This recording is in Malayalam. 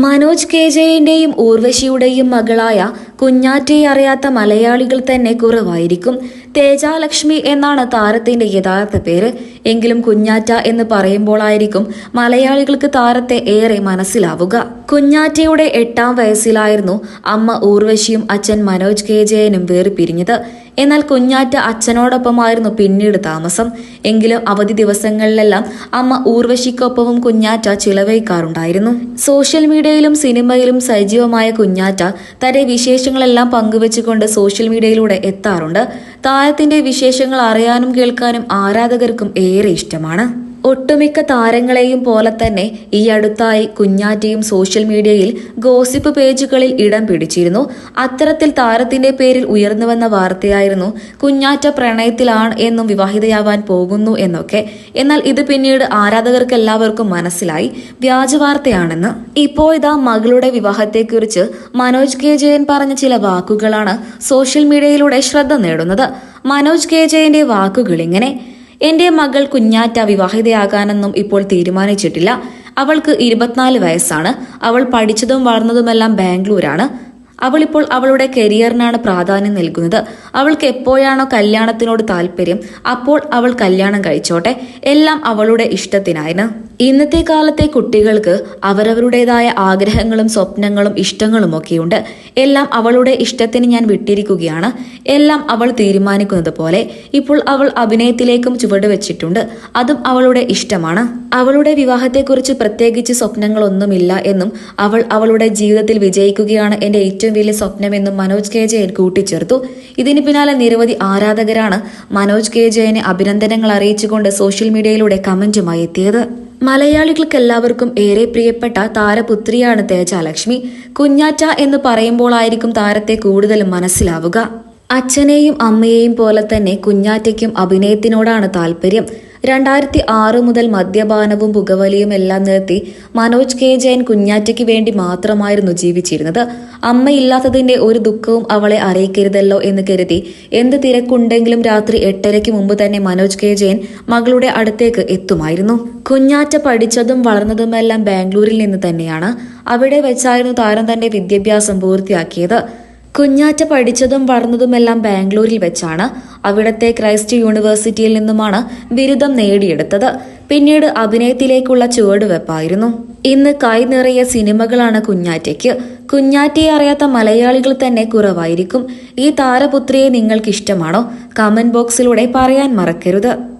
മനോജ് കെ ജയന്റെയും ഊർവശിയുടെയും മകളായ കുഞ്ഞാറ്റയെ അറിയാത്ത മലയാളികൾ തന്നെ കുറവായിരിക്കും. തേജാലക്ഷ്മി എന്നാണ് താരത്തിന്റെ യഥാർത്ഥ പേര്. എങ്കിലും കുഞ്ഞാറ്റ എന്ന് പറയുമ്പോഴായിരിക്കും മലയാളികൾക്ക് താരത്തെ ഏറെ മനസ്സിലാവുക. കുഞ്ഞാറ്റയുടെ എട്ടാം വയസ്സിലായിരുന്നു അമ്മ ഊർവശിയും അച്ഛൻ മനോജ് കെ ജയനും വേർപിരിഞ്ഞത്. എന്നാൽ കുഞ്ഞാറ്റ അച്ഛനോടൊപ്പമായിരുന്നു പിന്നീട് താമസം. എങ്കിലും അവധി ദിവസങ്ങളിലെല്ലാം അമ്മ ഊർവശിക്കൊപ്പവും കുഞ്ഞാറ്റ ചിലവഴിക്കാറുണ്ടായിരുന്നു. സോഷ്യൽ മീഡിയയിലും സിനിമയിലും സജീവമായ കുഞ്ഞാറ്റ തന്റെ വിശേഷങ്ങളെല്ലാം പങ്കുവെച്ചുകൊണ്ട് സോഷ്യൽ മീഡിയയിലൂടെ എത്താറുണ്ട്. താരത്തിന്റെ വിശേഷങ്ങൾ അറിയാനും കേൾക്കാനും ആരാധകർക്കും ഏറെ ഇഷ്ടമാണ്. ഒട്ടുമിക്ക താരങ്ങളെയും പോലെ തന്നെ ഈ അടുത്തായി കുഞ്ഞാറ്റയും സോഷ്യൽ മീഡിയയിൽ ഗോസിപ്പ് പേജുകളിൽ ഇടം പിടിച്ചിരുന്നു. അത്തരത്തിൽ താരത്തിന്റെ പേരിൽ ഉയർന്നുവന്ന വാർത്തയായിരുന്നു കുഞ്ഞാറ്റ പ്രണയത്തിലാണ് എന്നും വിവാഹിതയാവാൻ പോകുന്നു എന്നൊക്കെ. എന്നാൽ ഇത് പിന്നീട് ആരാധകർക്ക് എല്ലാവർക്കും മനസ്സിലായി. വ്യാജ വാർത്തയാണെന്ന്. ഇപ്പോൾ ഇതാ മകളുടെ വിവാഹത്തെക്കുറിച്ച് മനോജ് കെ. ജയൻ പറഞ്ഞ ചില വാക്കുകളാണ് സോഷ്യൽ മീഡിയയിലൂടെ ശ്രദ്ധ നേടുന്നത്. മനോജ് കെ. ജയന്റെ വാക്കുകൾ ഇങ്ങനെ എന്റെ മകൾ കുഞ്ഞാറ്റ വിവാഹിതയാകാനൊന്നും ഇപ്പോൾ തീരുമാനിച്ചിട്ടില്ല. അവൾക്ക് ഇരുപത്തിനാല് വയസ്സാണ്. അവൾ പഠിച്ചതും വളർന്നതുമെല്ലാം ബാംഗ്ലൂരാണ്. അവൾ ഇപ്പോൾ അവളുടെ കരിയറിനാണ് പ്രാധാന്യം നൽകുന്നത്. അവൾക്ക് എപ്പോഴാണോ കല്യാണത്തിനോട് താല്പര്യം അപ്പോൾ അവൾ കല്യാണം കഴിച്ചോട്ടെ. എല്ലാം അവളുടെ ഇഷ്ടത്തിനായിരുന്നു. ഇന്നത്തെ കാലത്തെ കുട്ടികൾക്ക് അവരവരുടേതായ ആഗ്രഹങ്ങളും സ്വപ്നങ്ങളും ഇഷ്ടങ്ങളും ഒക്കെയുണ്ട്. എല്ലാം അവളുടെ ഇഷ്ടത്തിന് ഞാൻ വിട്ടിരിക്കുകയാണ്. എല്ലാം അവൾ തീരുമാനിക്കുന്നത് പോലെ ഇപ്പോൾ അവൾ അഭിനയത്തിലേക്കും ചുവട് വെച്ചിട്ടുണ്ട്. അതും അവളുടെ ഇഷ്ടമാണ്. അവളുടെ വിവാഹത്തെക്കുറിച്ച് പ്രത്യേകിച്ച് സ്വപ്നങ്ങളൊന്നുമില്ല എന്നും അവൾ അവളുടെ ജീവിതത്തിൽ വിജയിക്കുകയാണ് എന്റെ ഏറ്റവും വലിയ സ്വപ്നമെന്നും മനോജ് കെ ജയൻ കൂട്ടിച്ചേർത്തു. ഇതിന് പിന്നാലെ നിരവധി ആരാധകരാണ് മനോജ് കെ ജയനെ അഭിനന്ദനങ്ങൾ അറിയിച്ചുകൊണ്ട് സോഷ്യൽ മീഡിയയിലൂടെ കമന്റുമായി എത്തിയത്. മലയാളികൾക്ക് എല്ലാവർക്കും ഏറെ പ്രിയപ്പെട്ട താരപുത്രിയാണ് തേജാലക്ഷ്മി. കുഞ്ഞാറ്റ എന്ന് പറയുമ്പോഴായിരിക്കും താരത്തെ കൂടുതൽ മനസ്സിലാവുക. അച്ഛനെയും അമ്മയെയും പോലെ തന്നെ കുഞ്ഞാറ്റയ്ക്കും അഭിനയത്തിനോടാണ് താല്പര്യം. രണ്ടായിരത്തി ആറ് മുതൽ മദ്യപാനവും പുകവലിയും എല്ലാം നിർത്തി മനോജ് കെ ജയൻ കുഞ്ഞാറ്റയ്ക്ക് വേണ്ടി മാത്രമായിരുന്നു ജീവിച്ചിരുന്നത്. അമ്മയില്ലാത്തതിന്റെ ഒരു ദുഃഖവും അവളെ അറിയിക്കരുതല്ലോ എന്ന് കരുതി എന്ത് തിരക്കുണ്ടെങ്കിലും രാത്രി എട്ടരയ്ക്ക് മുമ്പ് തന്നെ മനോജ് കെ ജയൻ മകളുടെ അടുത്തേക്ക് എത്തുമായിരുന്നു. കുഞ്ഞാറ്റ പഠിച്ചതും വളർന്നതുമെല്ലാം ബാംഗ്ലൂരിൽ നിന്ന് തന്നെയാണ്. അവിടെ വെച്ചായിരുന്നു താരം തന്റെ വിദ്യാഭ്യാസം പൂർത്തിയാക്കിയത്. കുഞ്ഞാറ്റ പഠിച്ചതും വളർന്നതുമെല്ലാം ബാംഗ്ലൂരിൽ വെച്ചാണ്. അവിടത്തെ ക്രൈസ്റ്റ് യൂണിവേഴ്സിറ്റിയിൽ നിന്നുമാണ് ബിരുദം നേടിയെടുത്തത്. പിന്നീട് അഭിനയത്തിലേക്കുള്ള ചുവടുവെപ്പായിരുന്നു. ഇന്ന് കൈ നിറയെ സിനിമകളാണ് കുഞ്ഞാറ്റയ്ക്ക്. കുഞ്ഞാറ്റയെ അറിയാത്ത മലയാളികൾ തന്നെ കുറവായിരിക്കും. ഈ താരപുത്രിയെ നിങ്ങൾക്ക് ഇഷ്ടമാണോ കമന്റ് ബോക്സിലൂടെ പറയാൻ മറക്കരുത്.